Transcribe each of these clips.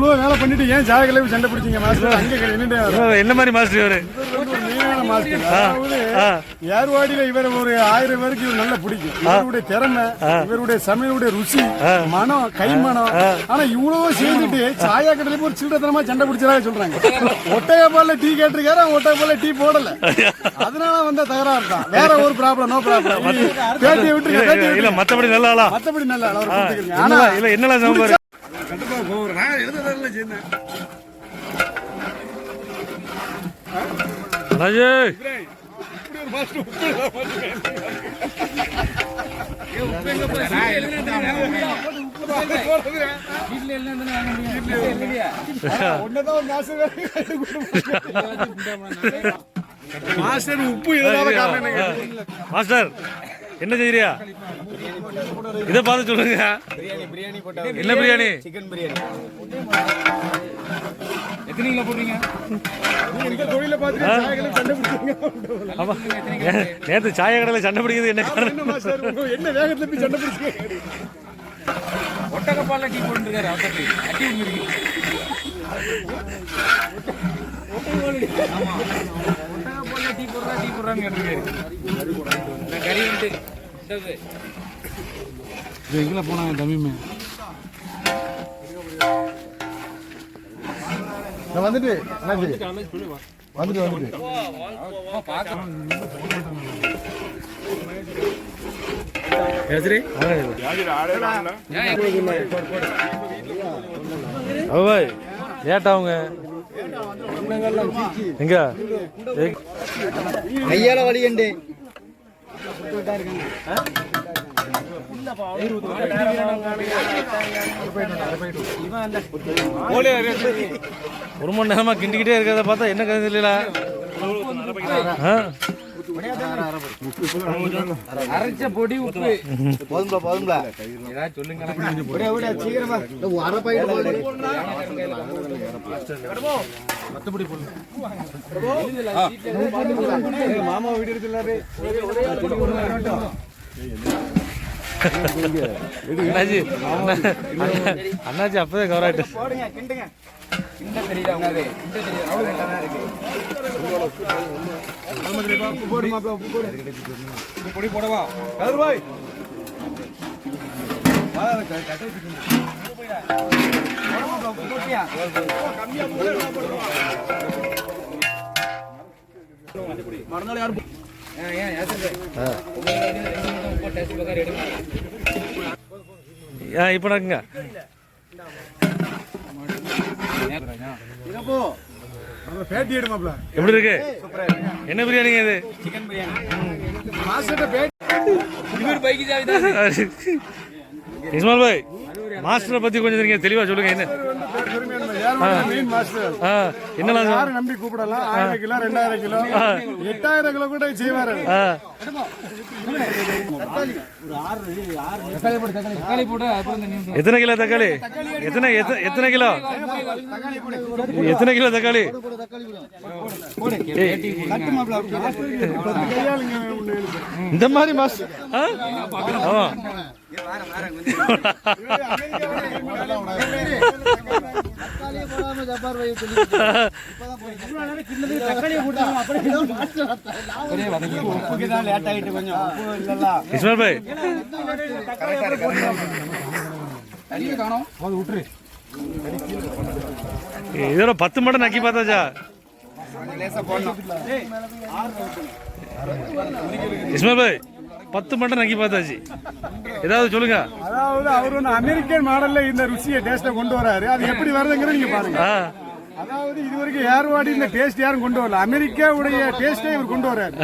வேலை பண்ணிட்டு ஏன் ஜாகலை சண்டை பிடிச்சீங்க மாஸ்டர்? அங்க என்ன மாதிரி மாஸ்டர் இவரு. ஏர்வாடியில இவர் ஒரு ஆயிரம் பேருக்கு இவர் நல்லா பிடிக்கும். இவருடைய திறமை இவருடைய சமையலுடைய ருசி மனம் கைமனம். ஆனா இவ்வளவு சேர்ந்துட்டு சாயா கடையில ஒரு சில்லறத்தனமா சண்டை பிடிச்சதாக சொல்றாங்க. ஒட்டக பால்ல டீ கேட்டிருக்காரு அவன் ஒட்டக பால்ல டீ போடல. அதனால வந்த தகராறு தான். வேற ஒரு ப்ராப்ளம் நோ ப்ராப்ளம் பேட்டியை பேட்டியை இல்ல. மத்தபடி நல்ல மத்தபடி நல்லா ஆனா இல்ல என்னலாம் சமைப்பாரு போகிறேன் நான் எழுதுறதில்ல சேர்ந்தேன் மாஸ்டர் உப்பு மாஸ்டர் என்ன செய்யறியா இத பார்த்து சொல்லுங்க. என்ன பிரியாணி? சிக்கன் பிரியாணி இந்த தொழில பார்த்துட்டு சாயங்களை கண்டுபிடிச்சீங்க ஆமா நே- நேத்து சாய கடையில சண்டை பிடிக்கிறது என்ன காரணம்? என்ன வேகத்துல போய் சண்டை பிடிச்சீங்க ஒட்டகப்பால்ல டீ போட்டுருக்காரு அவசரத்துக்கு அட்டி விழுந்துருக்கு ஒட்டகப்பால்ல டீ போடுறா டீ போடுறான்னு கேட்டிருக்காரு. நான் கறி வந்துட்டு எங்கே போனாங்க தமிழ்மே. நான் வந்துட்டு? வந்துட்டு வந்துட்டு. அவ்வாய் ஏட்டா அவங்க? எங்க? எங்க- கையால வலிகண்டு ஒரு மணி நேரமா கிண்டிக்கிட்டே இருக்கிறத பார்த்தா என்ன கதை தெரியல ஆ? அரைச்ச பொடி உப்பு போதும்பா போதும்பா ஏதாவது சொல்லுங்க சீக்கிரமா அரை பையன் மாமா வீடு இருக்குல்ல அண்ணாச்சி அண்ணாச்சி அப்பதான் கவர் ஆயிட்டு. நல்லா தான் இருக்கு. போடு மாப்பிள உப்பு போடு உப்பு பொடி போடவா ஏன், ஏன், பண்ணு. ஆ இப்போ நடக்குங்க? எப்படி இருக்கு? என்ன பிரியாணிங்க இது? சிக்கன் பிரியாணி இஸ்மால் பாய் மாஸ்டரை பத்தி கொஞ்சம் நீங்க தெளிவா சொல்லுங்க என்ன வந்து பேர் பெருமையான ஏர்வாடி மெயின் மாஸ்டர். ஆ. என்னலாம் யாரும் நம்பி கூப்பிடலாம்? ஆயிரம் கிலோ ரெண்டாயிரம் கிலோ? எட்டாயிரம் கிலோ கூட செய்வாரு. எத்தனை கிலோ தக்காளி? எத்தனை எத்த- எத்தனை கிலோ? எத்தனை கிலோ தக்காளி. இந்த மாதிரி மாஸ் ஆ? ஆமா. இஸ்மால் பாய் இதோட பத்து மட்டும் நக்கி பார்த்தாச்சா இஸ்மால் பாய். பத்து மட்டும் நக்கி பார்த்தாச்சு. ஏதாவது சொல்லுங்க. அதாவது அவர் ஒன்று அமெரிக்கன் மாடல்ல இந்த ருசியை டேஸ்ட்டை கொண்டு வராரு. அது எப்படி வருதுங்கிறது நீங்க பாருங்க. அதாவது இது வரைக்கும் ஏர்வாடி இந்த டேஸ்ட் யாரும் கொண்டு வரல. அமெரிக்காவுடைய டேஸ்டே இவர் கொண்டு வராரு.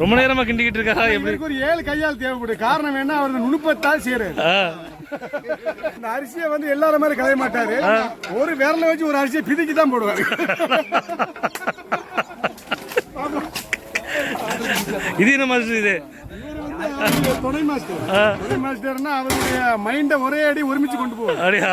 ரொம்ப நேரமா கிண்டிக்கிட்டு இருக்கா எப்படி? ஒரு ஏழு கையால் தேவைப்படுது காரணம் என்ன? அவர் நுணுப்பத்தால் செய்யறாரு இந்த அரிசியை வந்து எல்லாரும் மாதிரி கலைய மாட்டாரு. ஒரு விரல வச்சு ஒரு அரிசியை பிதிக்கி தான் போடுவாரு. இது என்ன மாஸ்டர் இது? துணை மாஸ்டர் துணை மாஸ்டர்னா அவருடைய மைண்டை ஒரே அடி ஒருமிச்சு கொண்டு போவார். அப்படியா?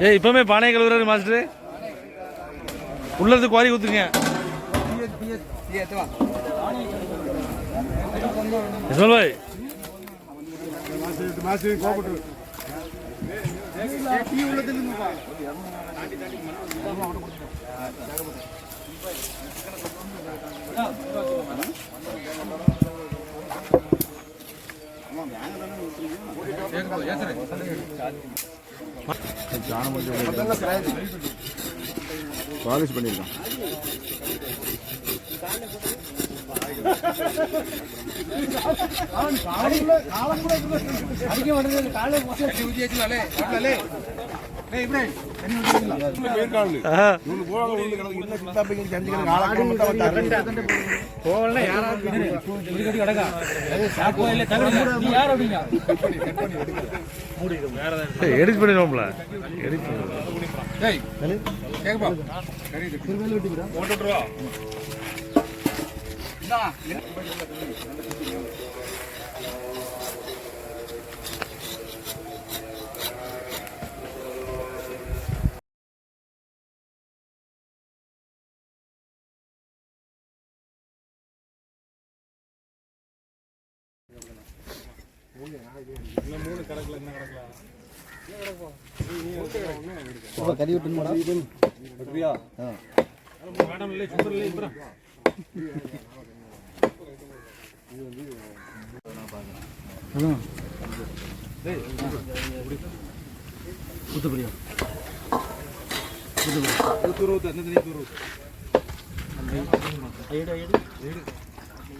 ஏய் இப்பவுமே பானை கழுவுறாரு மாஸ்டர். உள்ளது குவாரி ஊத்துங்க இஸ்மாயில் பாய் மாசம் கோபப்பட்டு டீ உள்ளது பாலிஷ் பண்ணியிருக்கான் ஆஹா. போகலாம் யாராவது ஒரு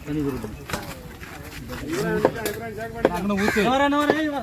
கடி கிடக்கா சாக்கோ இல்ல பண்ணிடுவோம்ல எடிட் பண்ணிடுவோம் டேய் கேப்பா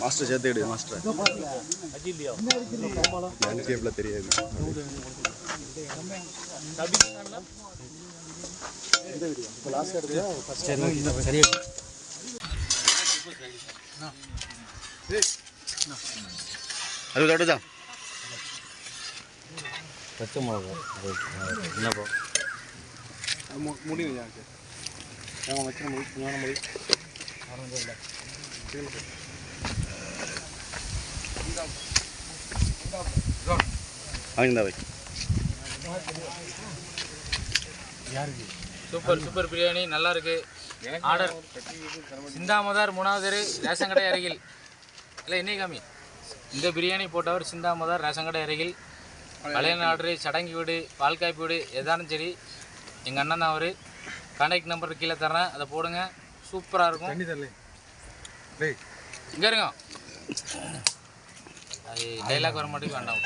மாஸ்டர் சேர்த்துக்கிடு மாஸ்டர். லேண்ட்ஸ்கேப்பில் தெரியாது. இப்போ லாஸ்ட் எடுத்து ஃபஸ்ட் சரியா அது தொட்டுதா பச்சை மிளகா என்னப்பா முடிவு எனக்கு அவன் வச்சு முடி ஞான முடி. அவங்க வை சூப்பர் சூப்பர் பிரியாணி நல்லா இருக்கு. ஆர்டர். சிந்தாமதார் மூணாவது ரேஷன் கடை அருகில். இல்லை என்ன காமி. இந்த பிரியாணி போட்டவர் சிந்தாமதார் ரேஷன் கடை அருகில். பழைய நாடு சடங்கி வீடு பால்காய்ப்பு வீடு எதானும் சரி எங்கள் அண்ணன் தான் அவர். கான்டாக்ட் நம்பர் கீழே தரேன் அதை போடுங்க. சூப்பராக இருக்கும். இங்கே இருங்க. அது டைலாக் வர மாட்டேங்குது வேண்டாம்